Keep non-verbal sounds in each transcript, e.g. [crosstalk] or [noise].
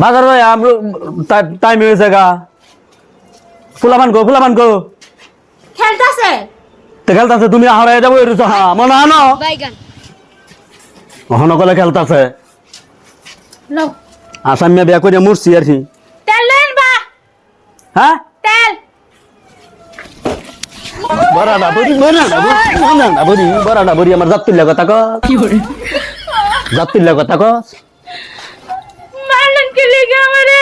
বাজার ভাই আমরা টাইম হয়েছে গা। ফুলামান গো ফুলামান গো খেলতাছে? তে খেলতাছে তুমি হারাই যাব এরুছ হ্যাঁ মনে আনো বাইগান। অহন কলে খেলতাছে। লো আসামিয়া বিয়া করে মরছি আর কি। তেল লেন বা হ্যাঁ? তেল। বড়ি বরাডা বড়ি বরাডা বড়ি বড়ি আমার জাত তুল্লা কথা কস জাত তুল্লা কথা কস মারলেন কে লেগে আমারে?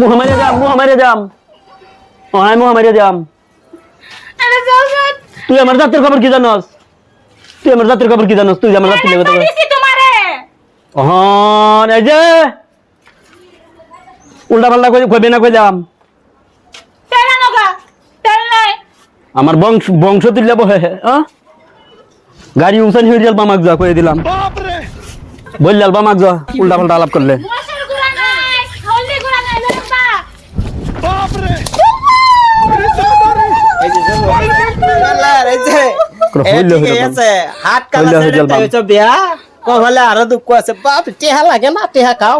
মুহাম্মাদে যাম মুহাম্মাদে যাম ওহাই মুহাম্মাদে যাম আরে যাও যাও। তুই আমার জাতের খবর কি জানস? তুই আমার জাতের খবর কি জানস? তুই আমার জাত তুল্লা কথা কস তোমারে। অহন এই যে। উল্টা পাল্টা কই কইবে না কই যাম আমার বংশ বংশ তুল্লা বহে হ্যাঁ গাড়ি উসান হইয়াল বামাক যা কই দিলাম। বললাল বামাক যা উল্টা পাল্টা আলাপ করলে। আরও দুঃখ আছে। বাপ টেহা লাগে না টেহা খাও।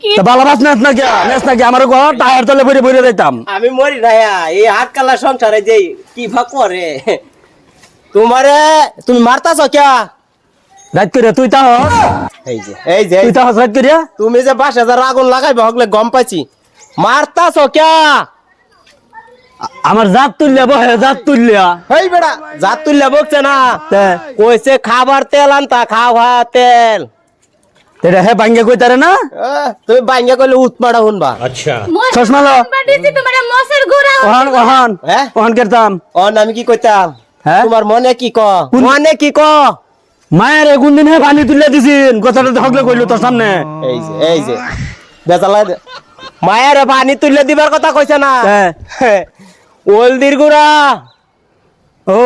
কি তা বালা বাস নাচ না গিয়া নাচ না গিয়া আমার ঘর টায়ার তলে বইরে বইরে যাইতাম। আমি মরি রায়া এই হাত কালা সংসারে যে কি করে। তোমারে তুমি মারতাছ কিয়া রাত করে তুই তা হস এই যে এই যে তুই তা হস রাত করিয়া? তুমি যে বাসা যার আগুন লাগাইবে হগলে গম পাইছি। মারতাছ কিয়া? আমার জাত তুললে বহে জাত তুললিয়া হেই বেড়া জাত তুললে বকছে না। তে। কইছে খাবার তেল আনতা খাওয়া তেল। তেরে হে বাঙ্গে কই তারে না? আহ, তুমি বাইঙ্গা কইলে উৎপাড়া শুনবা চশমা লো। তোমারে মশার গুড়া ওহান ওহান। হ্যাঁ? ওহান কেরতাম। ও আমি কি কইতাম? হ্যাঁ? তোমার মনে কি ক? কোন- মনে কি ক? মায়ের কোন দিন পানি তুলে দিছিন। কথাটা হকলে কইলো তোর সামনে। এই যে এই যে বেচালা মায়ের পানি তুলে দিবার কথা কইছে না? হ্যাঁ। ওলদির গুড়া। ও।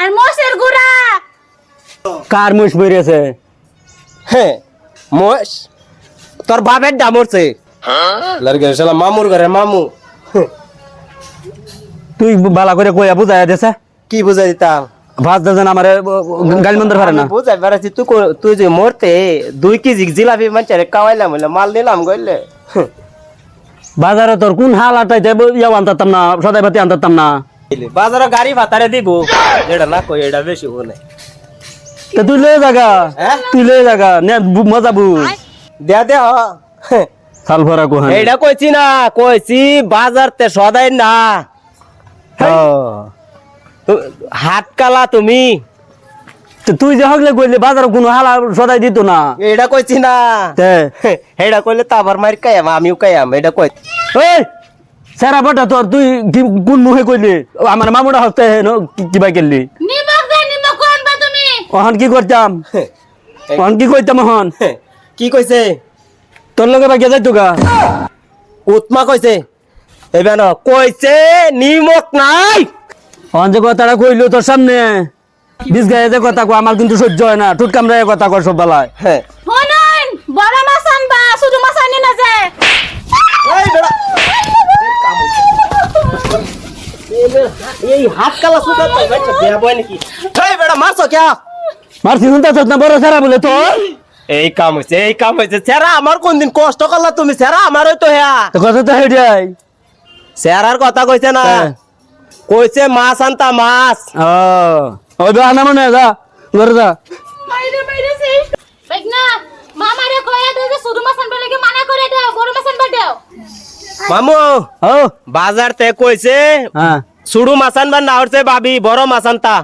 আর মশার গুড়া। কার মুশ বইরেছে হ্যাঁ মোস তোর বাপের দাম উঠছে। লড়কে শালা মামুর ঘরে মামু। তুই বালা করে কইয়া বুঝাইয়া দেছে? কি বুঝাই দিতাম? ভাত দাজন আমারে গালি মন্দির পারে না। বুঝাই বেড়াচ্ছি তুই তুই যে মরতে দুই কেজি জিলাপি মানুষের কাওয়াইলাম বলে মাল নিলাম গইলে বাজারে তোর কোন হাল আটাইতে ইয়াও আনতাম না সদাই বাতি আনতাম না। বাজারে গাড়ি ভাতারে দিব। এটা না কই এটা বেশি হলে তা তুই লয়ে জাগা হ্যাঁ? তুই লয়ে জাগা নে মজা বুঝ দে দে। সাল ভরা কোহান। এইটা কইছি না কইছি বাজার তে সদাই না। তু- হাত কালা তুমি। তুই যে হকলে কইলে বাজার কোনো হাল সদাই দিত না। এইটা কইছি না। তে। [laughs] এইটা কইলে তো আবার মার কায়াম আমিও কায়াম এটা কই। এই সেরা বটা তোর তুই কোন মুখে কইলি? আমার মামুটা হস্তে কিবা তুমি? ওহন কি করতাম? [laughs] ওহন কি করতাম ওহন [laughs] কি কইছে? তোর লগে বাকি যাইতো গা। উৎমা কইছে। এবার ন কইছে নিমক নাই। ওহন যে কথাটা কইলো তোর সামনে গায়ে যে কথা কো আমার কিন্তু সহ্য হয় না। টুট কামড়ায় কথা কর সব বেলায় হ্যাঁ বড় মাছ আনবা ছোট মাছ আনি না যে। এই বেড়া। এই হাত কালা সুতা তো বাচ্চা বিয়া বয় নাকি? এই বেড়া মারছো কে? মারছি শুনতে না বড় সেরা বলে তোর? এই কাম হইছে এই কাম হইছে। সেরা আমার কোন দিন কষ্ট করলা তুমি? সেরা আমারই তো হ্যাঁ। তো কথা তো হেঁটাই সেরার কথা কইছে না। হ্যাঁ। কইছে মাছ আনতা মাছ। ও। ওই আনা মনে যা ঘরে যা মাইরে মাইরে সেই না মামারে কয়া দে যে ছোট মাছ আনবা লাগে মানা করে দাও বড় মাছ আনবা দাও। মামু ও। বাজার তে কইছে হ্যাঁ। সুড়ু মাছ আনবার না হচ্ছে ভাবি বড় মাছ আনতা।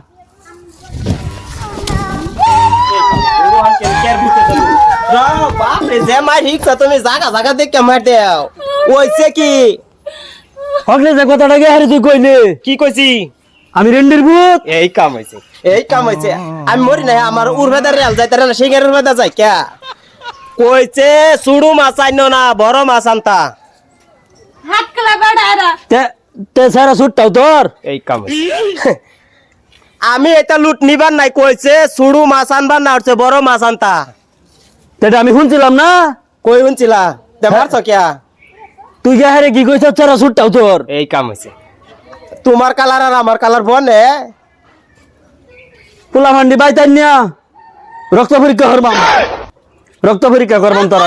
বাপরে যে মার হিকছ তুমি জাগা জাগা দেখে মার দেও। ওইছে কি? হকলে যে কথাটা গে হারি তুই কইলি। কি কইছি? আমি রেন্ডির ভূত। এই কাম হইছে। এই কাম হইছে। আমি মরি নাই আমার উর্বেদার রেল যাইতে না সিঙ্গার উর্বেদা যাই ক্যা? কইছে সুড়ু মাছ আইনো না বড় মাছ আনতা। হাত কলা বাড়ারা তে তে সারা সুটটাও তোর? এই কাম হইছে। [laughs] আমি এটা লুট নিবার নাই কইছে সুড়ু মাছ আনবার না হচ্ছে বড় মাছ আনতা। তেটা আমি শুনছিলাম না? কই শুনছিলা? দেখারছ কিয়া? তুই গে হারে কি কইছ সারা সুটটাও তোর এই কাম হইছে। তোমার কালার আর আমার কালার বনে। পোলা ভান্ডি বাইতাই নিয়া রক্ত পরীক্ষা করবাম। রক্ত পরীক্ষা করবাম তোর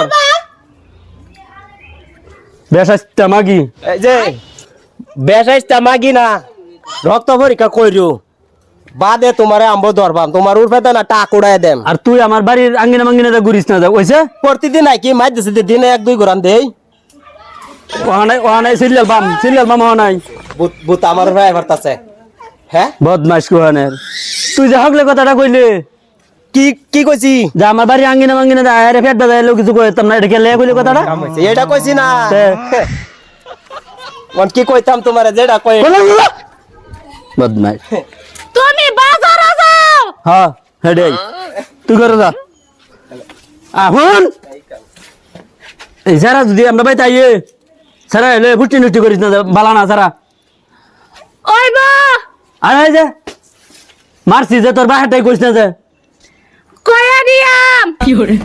বেশাস্তা মাগি। এই যে বেসাইজটা মাগি না। রক্ত পরীক্ষা কইরু। বাদে তোমারে আম্ব ধরবাম। তোমার উর্ফেতে না টাক উড়াই দেম। আর তুই আমার বাড়ির আঙ্গিনা মাঙ্গিনা ঘুরিস না যা ওইছে প্রতিদিন নাকি মাই দিছে যে দিনে এক দুই ঘোরান দেই। ওহানাই ওহানাই সিরিয়াল বাম সিরিয়াল বাম ওহানাই। বুত বুত আমার ভাই ভারতাছে হ্যাঁ? বদমাস কোহানের। তুই যে হকলে কথাটা কইলে। কি কি কইছি? যে আমার বাড়ি আঙ্গিনা মাঙ্গিনা দা আরে ফেট বাজাই লোক কিছু কইতাম না এটা কেলে কইলে কথাটা? এটা কইছি না। কোন কি কইতাম তোমারে যেটা কই বদমাস তুমি বাজারে যাও হ্যাঁ হেডে তুই করে যা। আহুন এই সারা যদি আমরা বাড়িতে আইয়ে সারা এলে ভুটি নুটি করিস না বালা না সারা। ওই বা আরে যে মারছি যে তোর বাহাটাই করিস না যে। কয়া দিয়াম! কি করে